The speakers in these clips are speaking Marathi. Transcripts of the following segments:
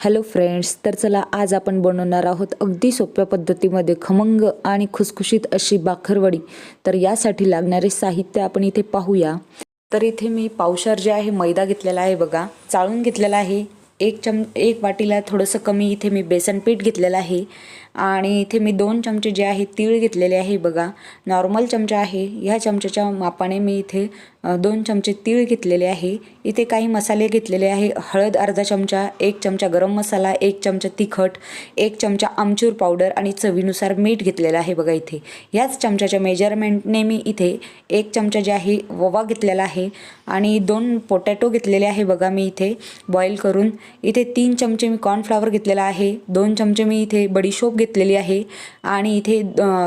हॅलो फ्रेंड्स तर चला आज आपण बनवणार आहोत अगदी सोप्या पद्धतीमध्ये खमंग आणि खुसखुशीत अशी बाखरवडी. तर यासाठी लागणारे साहित्य आपण इथे पाहूया. तर इथे मी पावशार जे आहे मैदा घेतलेला आहे बघा. चाळून घेतलेला आहे. एक चम एक वाटीला थोडंसं कमी इथे मी बेसन पीठ घेतलेलं आहे. आणि इथे मी दोन चमचे जे आहे तीळ घेतलेले आहे बघा. नॉर्मल चमचा आहे. ह्या चमच्याच्या मापाने मी इथे दोन चमचे तीळ घेतलेले आहे. इथे काही मसाले घेतलेले आहे. हळद अर्धा चमचा एक चमचा गरम मसाला एक चमचा तिखट एक चमचा आमचूर पावडर आणि चवीनुसार मीठ घेतलेलं आहे बघा इथे. याच चमच्याच्या मेजरमेंटने मी इथे एक चमचा जे आहे ववा घेतलेला आहे. आणि दोन पोटॅटो घेतलेले आहे बघा मी इथे. बॉईल करून इथे तीन चमचे मी कॉर्नफ्लावर घेतलेला आहे दोन चमचे मी इथे बडीशोप घेतलेली आहे आणि इथे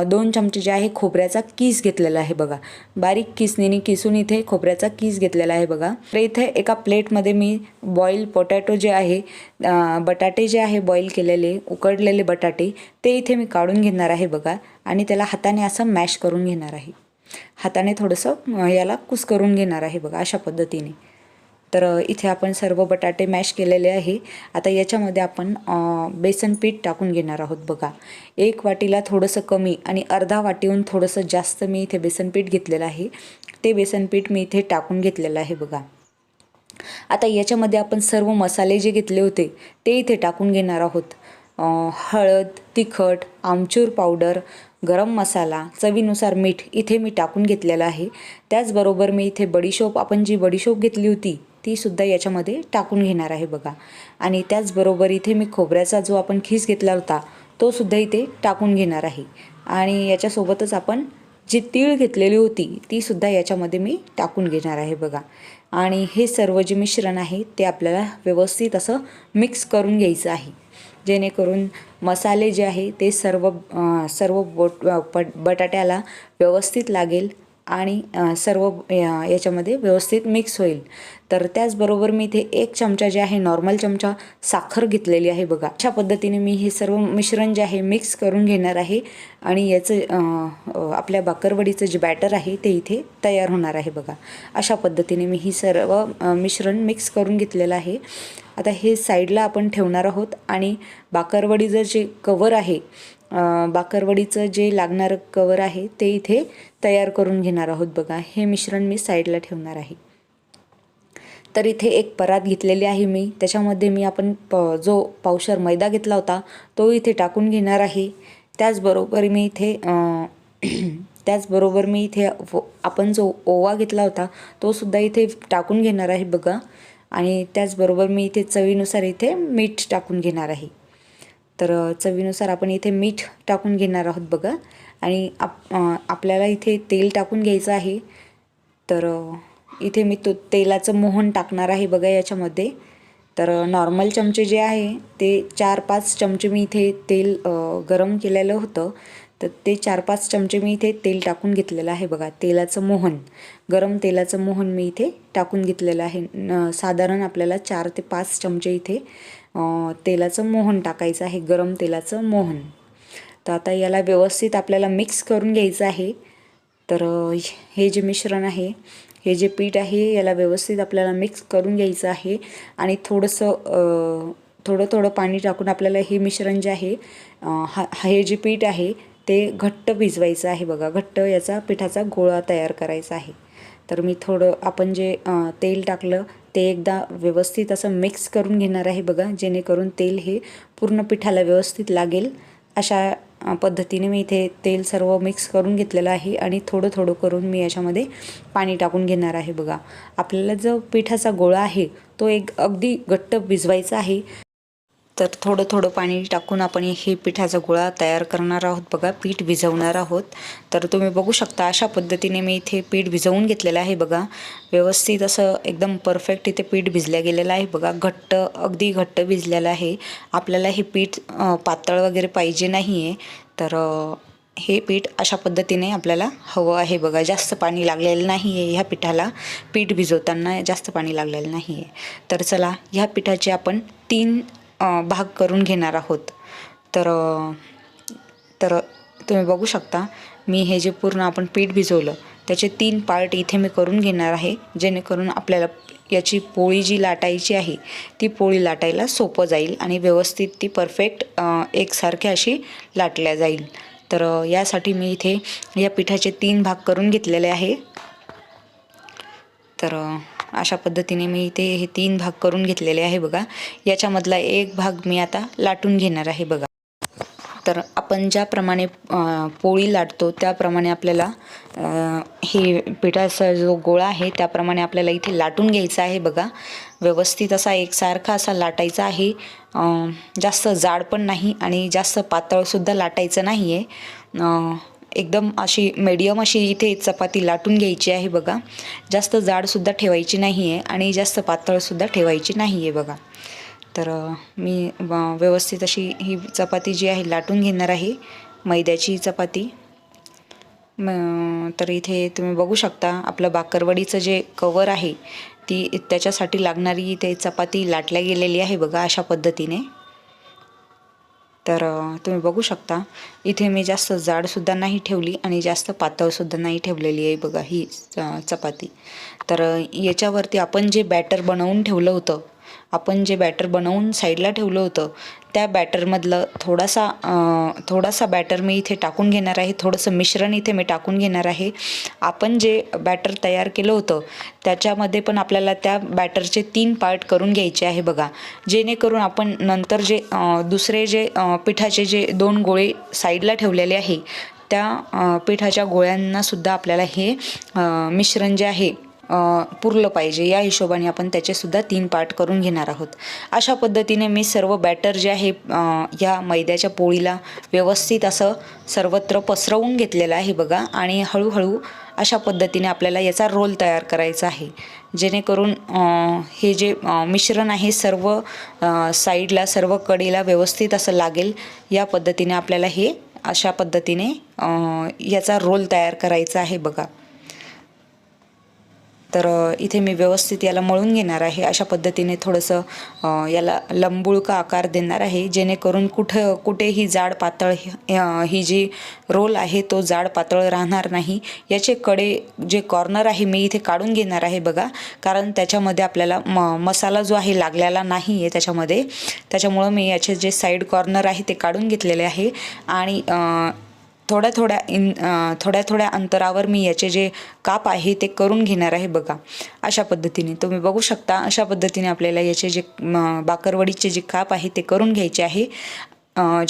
दोन चमचे जे आहे खोबऱ्याचा किस घेतलेला आहे बघा. बारीक किसनीने किसून इथे खोबऱ्याचा किस घेतलेला आहे बघा. तर इथे एका प्लेटमध्ये मी बॉईल पोटॅटो जे आहे बटाटे जे आहे बॉईल केलेले उकडलेले बटाटे ते इथे मी काढून घेणार आहे बघा आणि त्याला हाताने असं मॅश करून घेणार आहे. हाताने थोडंसं याला कुस करून घेणार आहे बघा अशा पद्धतीने. तर इथे आपण सर्व बटाटे मॅश केलेले आहे. आता याच्यामध्ये आपण बेसन पीठ टाकून घेणार आहोत बघा. एक वाटीला थोडंसं कमी आणि अर्धा वाटीहून थोडंसं जास्त मी इथे बेसन पीठ घेतलेलं आहे. ते बेसन पीठ मी इथे टाकून घेतलेलं आहे बघा. आता याच्यामध्ये आपण सर्व मसाले जे घेतले होते ते इथे टाकून घेणार आहोत. हळद तिखट आमचूर पावडर गरम मसाला चवीनुसार मीठ इथे मी टाकून घेतलेलं आहे. त्याचबरोबर मी इथे बडीशोप आपण जी बडीशोप घेतली होती ती सुद्धा याच्यामध्ये टाकून घेणार आहे बघा. आणि त्याचबरोबर इथे मी खोबऱ्याचा जो आपण खीस घेतला होता तो सुद्धा इथे टाकून घेणार आहे. आणि याच्यासोबतच आपण जी तीळ घेतलेली होती ती सुद्धा याच्यामध्ये मी टाकून घेणार आहे बघा. आणि हे सर्व जे मिश्रण आहे ते आपल्याला व्यवस्थित असं मिक्स करून घ्यायचं आहे. जेणेकरून मसाले जे आहे ते सर्व सर्व बोट बटाट्याला व्यवस्थित लागेल. आणि सर्व याच्यामध्ये व्यवस्थित मिक्स होईल. तर त्याचबरोबर मी इथे एक चमचा जे आहे नॉर्मल चमचा साखर घेतलेली आहे बघा. अशा पद्धतीने मी हे सर्व मिश्रण जे आहे मिक्स करून घेणार आहे. आणि याचं आपल्या बाकरवडीचं जे बॅटर आहे ते इथे तयार होणार आहे बघा. अशा पद्धतीने मी ही सर्व मिश्रण मिक्स करून घेतलेलं आहे. आता हे साईडला आपण ठेवणार आहोत. आणि बाकरवडीचं जे कवर आहे बाकरवडीचं जे लागणारं कवर आहे ते इथे तयार करून घेणार आहोत बघा. हे मिश्रण मी साईडला ठेवणार आहे. तर इथे एक परात घेतलेली आहे मी. त्याच्यामध्ये मी आपण प जो पावशर मैदा घेतला होता तो इथे टाकून घेणार आहे. त्याचबरोबर मी इथे त्याचबरोबर मी इथे आपण जो ओवा घेतला होता तो सुद्धा इथे टाकून घेणार आहे बघा. आणि त्याचबरोबर मी इथे चवीनुसार इथे मीठ टाकून घेणार आहे. तर चवीनुसार आपण इथे मीठ टाकून घेणार आहोत बघा. आणि आप आपल्याला इथे तेल टाकून घ्यायचं आहे. तर इथे मी तो तेलाचं मोहन टाकणार आहे बघा याच्यामध्ये. तर नॉर्मल चमचे जे आहे ते चार पाच चमचे मी इथे तेल गरम केलेलं होतं. तर ते चार पाच चमचे मी इथे तेल टाकून घेतलेलं आहे बघा तेलाचं मोहन. गरम तेलाचं मोहन मी इथे टाकून घेतलेलं आहे. न साधारण आपल्याला चार ते पाच चमचे इथे तेलाचं मोहन टाकायचं आहे गरम तेलाचं मोहन. तर आता याला व्यवस्थित आपल्याला मिक्स करून घ्यायचं आहे. तर हे जे मिश्रण आहे हे जे पीठ आहे याला व्यवस्थित आपल्याला मिक्स करून घ्यायचं आहे. आणि थोडंसं थोडं थोडं पाणी टाकून आपल्याला हे मिश्रण जे आहे हा हे जे पीठ आहे ते घट्ट भिजवायचं आहे बघा. घट्ट याचा पिठाचा गोळा तयार करायचा आहे. तर मी थोडं आपण जे तेल टाकलं ते एकदा व्यवस्थित असं मिक्स करून घेणार आहे बघा जेणेकरून तेल हे पूर्ण पिठाला व्यवस्थित लागेल. अशा पद्धतीने मी इथे तेल सर्व मिक्स करून घेतलेलं आहे आणि थोडं थोडं करून मी याच्यामध्ये पाणी टाकून घेणार आहे बघा. आपल्याला जो पिठाचा गोळा आहे तो एक अगदी घट्ट भिजवायचा आहे. तर थोडं थोडं पाणी टाकून आपण हे पिठाचा गोळा तयार करणार आहोत. बघा पीठ भिजवणार आहोत. तर तुम्ही बघू शकता अशा पद्धतीने मी इथे पीठ भिजवून घेतलेलं आहे बघा. व्यवस्थित असं एकदम परफेक्ट इथे पीठ भिजल्या गेलेलं आहे. बघा घट्ट अगदी घट्ट भिजलेलं आहे. आपल्याला हे पीठ पातळ वगैरे पाहिजे नाही आहे तर हे पीठ अशा पद्धतीने आपल्याला हवं आहे बघा. जास्त पाणी लागलेलं नाही आहे ह्या पिठाला. पीठ भिजवताना जास्त पाणी लागलेलं नाही आहे तर चला ह्या पिठाचे आपण तीन भाग करून घेणार आहोत. तर तर तुम्ही बघू शकता मी हे जे पूर्ण आपण पीठ भिजवलं त्याचे तीन पार्ट इथे मी करून घेणार आहे जेणेकरून आपल्याला याची पोळी जी लाटायची आहे ती पोळी लाटायला सोपं जाईल आणि व्यवस्थित ती परफेक्ट एकसारख्या अशी लाटल्या जाईल. तर यासाठी मी इथे या पिठाचे तीन भाग करून घेतलेले आहे. तर अशा पद्धतीने मी इथे हे तीन भाग करून घेतलेले आहे बघा. याच्यामधला एक भाग मी आता लाटून घेणार आहे बघा. तर आपण ज्याप्रमाणे पोळी लाटतो त्याप्रमाणे आपल्याला हे पिठाचा जो गोळा आहे त्याप्रमाणे आपल्याला इथे लाटून घ्यायचा आहे बघा. व्यवस्थित असा एकसारखा असा लाटायचा आहे. जास्त जाड पण नाही आणि जास्त पातळसुद्धा लाटायचं नाही आहे एकदम अशी मीडियम अशी इथे चपाती लाटून घ्यायची आहे बघा. जास्त जाडसुद्धा ठेवायची नाही आहे आणि जास्त पातळसुद्धा ठेवायची नाही आहे बघा. तर मी व्यवस्थित अशी ही चपाती जी आहे लाटून घेणार आहे. मैद्याची चपाती. म- तर इथे तुम्ही बघू शकता आपलं बाकरवडीचं जे कवर आहे ती त्याच्यासाठी लागणारी इथे चपाती लाटल्या गेलेली आहे बघा अशा पद्धतीने. तर तुम्ही बघू शकता. इथे मी जास्त जाडसुद्धा नाही ठेवली आणि जास्त पातळसुद्धा नाही ठेवलेली आहे बघा ही च- चपाती. तर याच्यावरती आपण जे बॅटर बनवून ठेवलं होतं आपण जे बॅटर बनवून साईडला ठेवलं होतं त्या बॅटरमधलं थोडासा थोडासा बॅटर मी इथे टाकून घेणार आहे थोडंसं मिश्रण इथे मी टाकून घेणार आहे. आपण जे बॅटर तयार केलं होतं त्याच्यामध्ये पण आपल्याला त्या बॅटरचे तीन पार्ट करून घ्यायचे आहे बघा. जेणेकरून आपण नंतर जे दुसरे जे पिठाचे जे दोन गोळे साईडला ठेवलेले आहे त्या पिठाच्या गोळ्यांनासुद्धा आपल्याला हे मिश्रण जे आहे पुरलं पाहिजे. या हिशोबाने आपण त्याचेसुद्धा तीन पार्ट करून घेणार आहोत. अशा पद्धतीने मी सर्व बॅटर जे आहे या मैद्याच्या पोळीला व्यवस्थित असं सर्वत्र पसरवून घेतलेलं आहे बघा आणि हळूहळू अशा पद्धतीने आपल्याला याचा रोल तयार करायचा आहे. जेणेकरून हे जे मिश्रण आहे सर्व साईडला सर्व कडेला व्यवस्थित असं लागेल. या पद्धतीने आपल्याला हे अशा पद्धतीने याचा रोल तयार करायचा आहे बघा. तर इथे मी व्यवस्थित याला मळून घेणार आहे. अशा पद्धतीने थोडंसं याला लंबुळका आकार देणार आहे. जेणेकरून कुठं कुठेही जाड पातळ ही जी रोल आहे तो जाड पातळ राहणार नाही. याचे कडे जे कॉर्नर आहे मी इथे काढून घेणार आहे बघा. कारण त्याच्यामध्ये आपल्याला म मसाला जो आहे लागलेला नाही आहे त्याच्यामध्ये. त्याच्यामुळं मी याचे जे साईड कॉर्नर आहे ते काढून घेतलेले आहे. आणि थोड्या थोड्या इन थोड्या थोड्या अंतरावर मी याचे जे काप आहे ते करून घेणार आहे बघा. अशा पद्धतीने. तुम्ही बघू शकता अशा पद्धतीने आपल्याला याचे जे बाकरवडीचे जे काप आहे ते करून घ्यायचे आहे.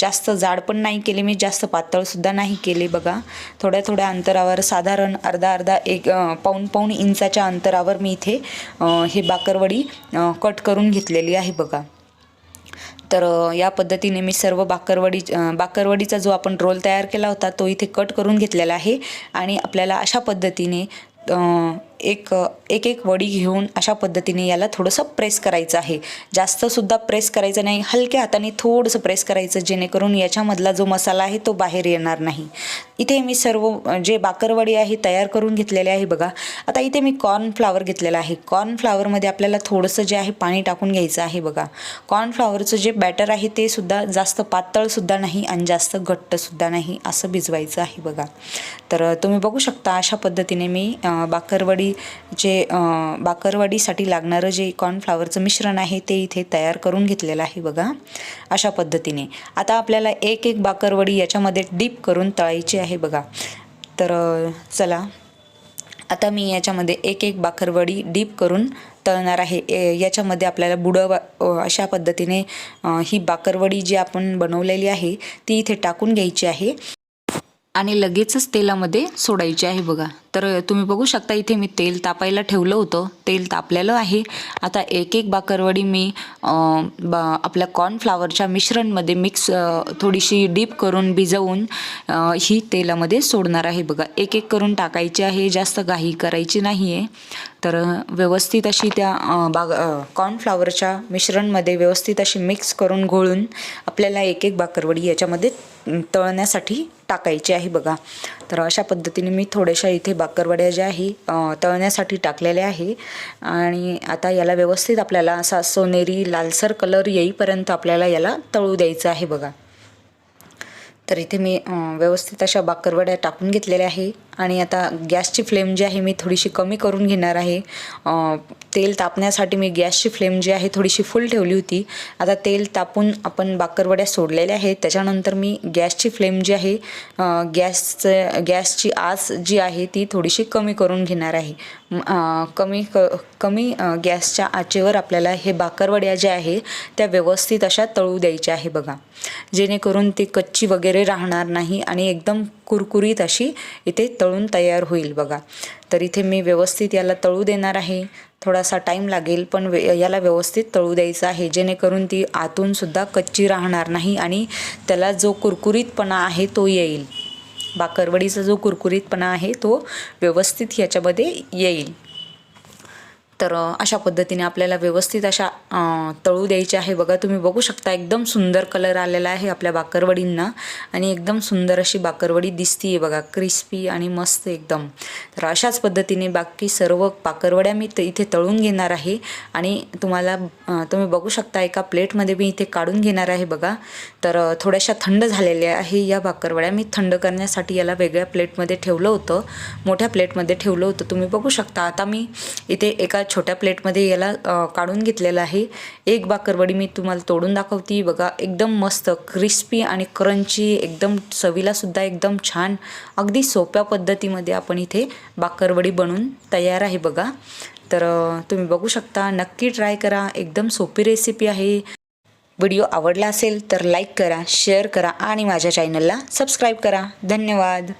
जास्त जाड पण नाही केले मी जास्त पातळसुद्धा नाही केले बघा. थोड्या थोड्या अंतरावर साधारण अर्धा अर्धा एक पाऊण पाऊण इंचाच्या अंतरावर मी इथे हे बाकरवडी कट करून घेतलेली आहे बघा. तर या पद्धतीने मी सर्व बाकरवडी बाकरवडीचा जो आपण रोल तयार केला होता तो इथे कट करून घेतलेला आहे. आणि आपल्याला अशा पद्धतीने एक एक एक वडी घेऊन अशा पद्धतीने याला थोडंसं प्रेस करायचं आहे. जास्तसुद्धा प्रेस करायचं नाही. हलक्या हाताने थोडंसं प्रेस करायचं जेणेकरून याच्यामधला जो मसाला आहे तो बाहेर येणार नाही. इथे मी सर्व जे बाकरवडी आहे तयार करून घेतलेले आहे बघा. आता इथे मी कॉर्नफ्लावर घेतलेलं आहे. कॉर्नफ्लावरमध्ये आपल्याला थोडंसं जे आहे पाणी टाकून घ्यायचं आहे बघा. कॉर्नफ्लावरचं जे बॅटर आहे ते सुद्धा जास्त पातळसुद्धा नाही आणि जास्त घट्टसुद्धा नाही असं भिजवायचं आहे बघा. तर तुम्ही बघू शकता अशा पद्धतीने मी बाकरवडी जे बाकरवाडीसाठी बाकरवडीसाठी लागणारं जे कॉर्नफ्लावरचं मिश्रण आहे ते इथे तयार करून घेतलेलं आहे बघा अशा पद्धतीने. आता आपल्याला एक एक बाकरवडी याच्यामध्ये डीप करून तळायची आहे बघा. तर चला. आता मी याच्यामध्ये एक एक बाकरवडी डीप करून तळणार आहे. ए- याच्यामध्ये आपल्याला बुडं अशा पद्धतीने ही बाकरवडी जी आपण बनवलेली आहे ती इथे टाकून घ्यायची आहे. आणि लगेचच तेलामध्ये सोडायची आहे बघा. तर तुम्ही बघू शकता इथे मी तेल तापायला ठेवलं होतं. तेल तापलेलं आहे. आता एक एक बाकरवडी मी आपल्या कॉर्नफ्लावरच्या मिश्रणमध्ये मिक्स थोडीशी डीप करून भिजवून ही तेलामध्ये सोडणार आहे बघा. एक एक करून टाकायची आहे. जास्त घाई करायची नाही आहे तर व्यवस्थित अशी त्या बाग कॉर्नफ्लावरच्या मिश्रणमध्ये व्यवस्थित अशी मिक्स करून घोळून आपल्याला एक एक बाकरवडी याच्यामध्ये तळण्यासाठी टाकायची आहे बघा. तर अशा पद्धतीने मी थोड्याशा इथे बाकरवड्या ज्या आहे तळण्यासाठी टाकलेल्या आहे. आणि आता याला व्यवस्थित आपल्याला असा सोनेरी लालसर कलर येईपर्यंत आपल्याला याला तळू द्यायचं आहे बघा. तर इथे मी व्यवस्थित अशा बाकरवड्या टाकून घेतलेल्या आहे. आणि आता गॅसची फ्लेम जी आहे मी थोडीशी कमी करून घेणार आहे. तेल तापण्यासाठी मी गॅसची फ्लेम जी आहे थोडीशी फुल ठेवली होती. आता तेल तापून आपण बाकरवड्या सोडलेल्या आहेत. त्याच्यानंतर मी गॅसची फ्लेम जी आहे गॅसचं गॅसची आस जी आहे ती थोडीशी कमी करून घेणार आहे. कमी क कमी गॅसच्या आचेवर आपल्याला हे बाकरवड्या ज्या आहे त्या व्यवस्थित अशा तळू द्यायच्या आहे बघा. जेणेकरून ती कच्ची वगैरे राहणार नाही आणि एकदम कुरकुरीत अशी इथे तळून तयार होईल बघा. तर इथे मी व्यवस्थित याला तळू देणार आहे. थोडासा टाईम लागेल पण वे याला व्यवस्थित तळू द्यायचं आहे. जेणेकरून ती आतूनसुद्धा कच्ची राहणार नाही आणि त्याला जो कुरकुरीतपणा आहे तो येईल. बाकरवडीचा जो कुरकुरीतपणा आहे तो व्यवस्थित ह्याच्यामध्ये येईल. तर अशा पद्धतीने आपल्याला व्यवस्थित अशा तळू द्यायची आहे. बघा तुम्ही बघू शकता एकदम सुंदर कलर आलेला आहे आपल्या बाकरवडींना. आणि एकदम सुंदर अशी बाकरवडी दिसतीये बघा क्रिस्पी आणि मस्त एकदम. तर अशाच पद्धतीने बाकी सर्व बाकरवड्या मी ते इथे तळून घेणार आहे. आणि तुम्हाला तुम्ही बघू शकता एका प्लेटमध्ये मी इथे काढून घेणार आहे बघा. तर थोड्याशा थंड झालेल्या आहे या बाकरवड्या. मी थंड करण्यासाठी याला वेगळ्या प्लेटमध्ये ठेवलं होतं. मोठ्या प्लेटमध्ये ठेवलं होतं. तुम्ही बघू शकता आता मी इथे एका छोट्या प्लेटमध्ये याला काढून घेतलेलं आहे. एक बाकरवडी मी तुम्हाला तोडून दाखवती. बघा एकदम मस्त क्रिस्पी आणि क्रंची एकदम चवीलासुद्धा एकदम छान अगदी सोप्या पद्धतीमध्ये आपण इथे बाकरवडी बनवून तयार आहे बघा. तर तुम्ही बघू शकता नक्की ट्राय करा. एकदम सोपी रेसिपी आहे. व्हिडिओ आवडला असेल तर लाईक करा शेअर करा आणि माझ्या चॅनलला सबस्क्राईब करा. धन्यवाद.